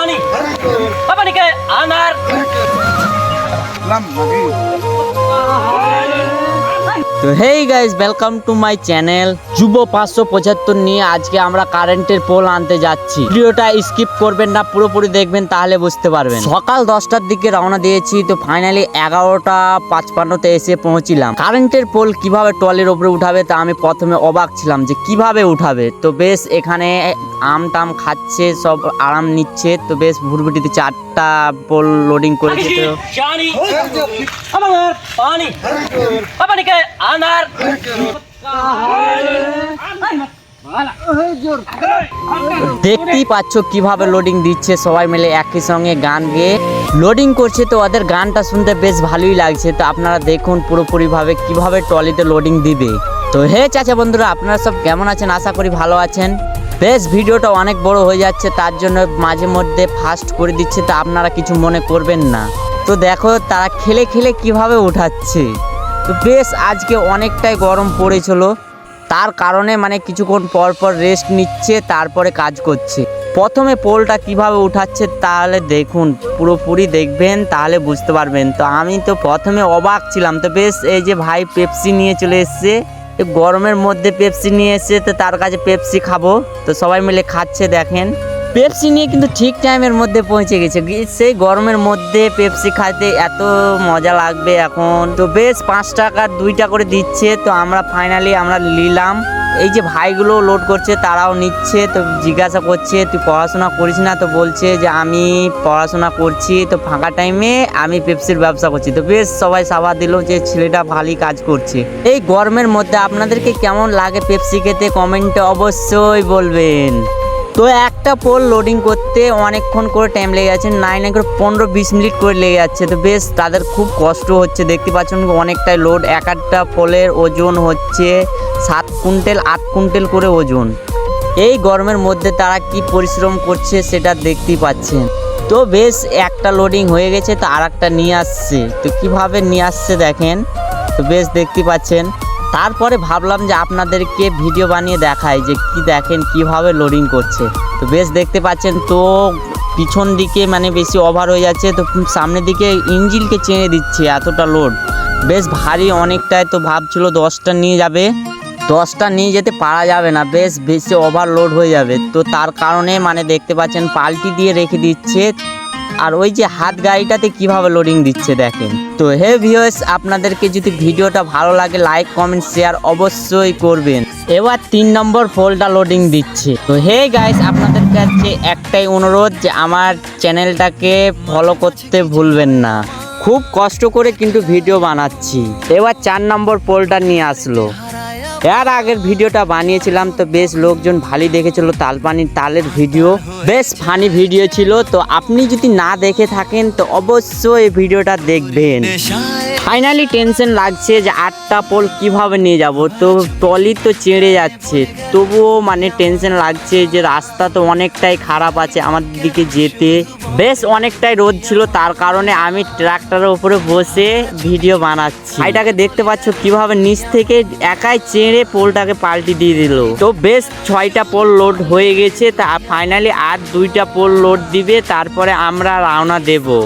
ஆணி பாப்பா நிக்க ஆனார் லம் நபி তো hey guys welcome to my channel যুব পাঁচশো পঁচাত্তর নিয়ে আজকে আমরা কারেন্টের পোল আনতে যাচ্ছি ভিডিওটা স্কিপ করবেন না পুরোপুরি দেখবেন তাহলে বুঝতে পারবেন সকাল দশটার দিকে রওনা দিয়েছি তো ফাইনালি এগারোটা পাঁচপান্নতে এসে পৌঁছিলাম কারেন্টের পোল কীভাবে টলের ওপরে উঠাবে তা আমি প্রথমে অবাক ছিলাম যে কীভাবে উঠাবে তো বেশ এখানে আম টাম খাচ্ছে সব আরাম নিচ্ছে তো বেশ ভুরভুটিতে চারটা পোল লোডিং করেছে তো আনার। দেখতেই পাচ্ছ কীভাবে লোডিং দিচ্ছে সবাই মিলে একই সঙ্গে গান গেয়ে। লোডিং করছে তো ওদের গানটা শুনতে বেশ ভালোই লাগছে। তো আপনারা দেখুন পুরোপুরিভাবে কীভাবে ট্রলিতে লোডিং দিবে। তো হে চাচা বন্ধুরা, আপনারা সব কেমন আছেন? আশা করি ভালো আছেন। বেশ, ভিডিওটা অনেক বড় হয়ে যাচ্ছে, তার জন্য মাঝে মধ্যে ফাস্ট করে দিচ্ছে, তা আপনারা কিছু মনে করবেন না। তো দেখো তারা খেলে খেলে কীভাবে উঠাচ্ছে। তো বেশ আজকে অনেকটাই গরম পড়েছিল। তার কারণে মানে কিছুক্ষণ পর পর রেস্ট নিচ্ছে, তারপরে কাজ করছে। প্রথমে পোলটা কীভাবে উঠাচ্ছে তাহলে দেখুন, পুরোপুরি দেখবেন তাহলে বুঝতে পারবেন। তো আমি তো প্রথমে অবাক ছিলাম, তো বেশ এই যে ভাই পেপসি নিয়ে চলে এসছে গরমের মধ্যে পেপসি নিয়ে এসছে, তো তার কাছে পেপসি খাব। তো সবাই মিলে খাচ্ছে, দেখেন। পেপসি নিয়ে কিন্তু ঠিক টাইমের মধ্যে পৌঁছে গেছে। সেই গরমের মধ্যে পেপসি খাইতে এত মজা লাগবে এখন। তো বেশ পাঁচ টাকা দুইটা করে দিচ্ছে। তো আমরা ফাইনালি আমরা নিলাম। এই যে ভাইগুলো লোড করছে, তারাও নিচ্ছে। তো জিজ্ঞাসা করছে, তুই পড়াশোনা করিস না? তো বলছে যে, আমি পড়াশোনা করছি। তো ফাঁকা টাইমে আমি পেপসির ব্যবসা করছি। তো বেশ সবাই সাবা দিল যে, ছেলেটা ভালোই কাজ করছে। এই গরমের মধ্যে আপনাদেরকে কেমন লাগে পেপসি খেতে? কমেন্টে অবশ্যই বলবেন। তো একটা পোল লোডিং করতে অনেকক্ষণ করে টাইম লেগে যাচ্ছে নাই নাই করে পনেরো বিশ মিনিট করে লেগে যাচ্ছে। তো বেশ, তাদের খুব কষ্ট হচ্ছে, দেখতে পাচ্ছেন অনেকটাই লোড এক একটা পোলের ওজন হচ্ছে সাত কুইন্টাল, আট কুইন্টাল করে ওজন। এই গরমের মধ্যে তারা কি পরিশ্রম করছে সেটা দেখতেই পাচ্ছেন। তো বেশ, একটা লোডিং হয়ে গেছে, তো আর একটা নিয়ে আসছে। তো কীভাবে নিয়ে আসছে দেখেন? তো বেশ, দেখতে পাচ্ছেন। তারপরে ভাবলাম যে আপনাদেরকে ভিডিও বানিয়ে দেখায় যে কি দেখেন, কীভাবে লোডিং করছে। তো বেশ দেখতে পাচ্ছেন, তো পিছন দিকে মানে বেশি ওভার হয়ে যাচ্ছে, তো সামনের দিকে ইঞ্জিনকে চেনে দিচ্ছে এতটা লোড বেশ ভারী অনেকটাই তো ভাবছিল দশটা নিয়ে যাবে। দশটা নিয়ে যেতে পারা যাবে না, বেশ বেশি ওভারলোড হয়ে যাবে। তো তার কারণে মানে দেখতে পাচ্ছেন, পাল্টি দিয়ে রেখে দিচ্ছে। আর ওই যে হাত গাড়িটাতে কীভাবে লোডিং দিচ্ছে দেখেন। তো হে ভিউয়ার্স আপনাদেরকে যদি ভিডিওটা ভালো লাগে লাইক কমেন্ট শেয়ার অবশ্যই করবেন। এবার তিন নম্বর ফোলটা লোডিং দিচ্ছে। তো হে গাইস আপনাদের কাছে একটাই অনুরোধ যে আমার চ্যানেলটাকে ফলো করতে ভুলবেন না। খুব কষ্ট করে কিন্তু ভিডিও বানাচ্ছি। এবার চার নম্বর পোলটা নিয়ে আসলো। এর আগের ভিডিওটা বানিয়েছিলাম তো বেশ লোকজন ভালোই দেখেছিল, তালপানির তালের ভিডিও। বেশ ফানি ভিডিও ছিল, তো আপনি যদি না দেখে থাকেন তো অবশ্যই ভিডিওটা দেখবেন। ফাইনালি টেনশন লাগছে যে আটটা পোল কীভাবে নিয়ে যাব? তো টলি তো চেড়ে যাচ্ছে। তবুও মানে টেনশন লাগছে যে রাস্তা তো অনেকটাই খারাপ আছে আমাদের দিকে যেতে। বেশ অনেকটাই রোদ ছিল, তার কারণে আমি ট্রাক্টরের উপরে বসে ভিডিও বানাচ্ছি। এটাকে দেখতে পাচ্ছ কীভাবে নিচ থেকে একাই চেড়ে পোলটাকে পাল্টি দিয়ে দিল। তো বেশ ছয়টা পোল লোড হয়ে গেছে, তা ফাইনালি আর দুইটা পোল লোড দিবে, তারপরে আমরা রওনা দেবো।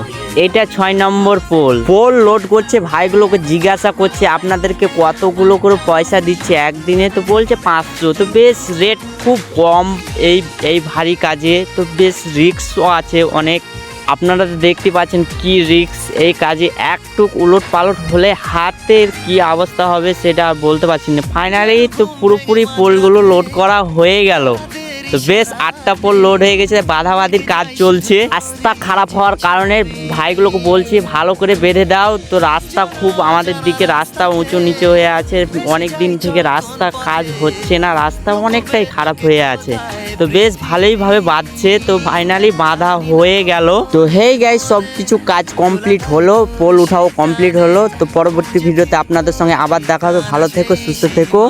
এটা ছয় নম্বর পোল। পোল লোড করছে, ভাইগুলোকে জিজ্ঞাসা করছে, আপনাদেরকে কতগুলো করে পয়সা দিচ্ছে? একদিনে তো বলছে পাঁচশো। তো বেশ রেট খুব কম এই এই ভারী কাজে। তো বেশ রিক্সও আছে অনেক। আপনারা তো দেখতে পাচ্ছেন কি রিক্স এই কাজে। একটুক উলট পালট হলে হাতের কি অবস্থা হবে সেটা বলতে পারছি না। ফাইনালি তো পুরোপুরি পোলগুলো লোড করা হয়ে গেল। তো বেশ, আটটা পোল লোড হয়ে গেছে, বাধাবাধির কাজ চলছে। রাস্তা খারাপ হওয়ার কারণে ভাইগুলোকে বলছি, ভালো করে বেঁধে দাও। তো রাস্তা খুব আমাদের দিকে রাস্তা উঁচু নিচে হয়ে আছে। অনেক দিন থেকে রাস্তা কাজ হচ্ছে না, রাস্তা অনেকটাই খারাপ হয়ে আছে। তো বেশ ভালোইভাবে বাঁধছে। তো ফাইনালি বাঁধা হয়ে গেল। তো হেই গাইস সব কিছু কাজ কমপ্লিট হলো পোল উঠাও কমপ্লিট হলো। তো পরবর্তী ভিডিওতে আপনাদের সঙ্গে আবার দেখা হবে। ভালো থেকো, সুস্থ থেকো।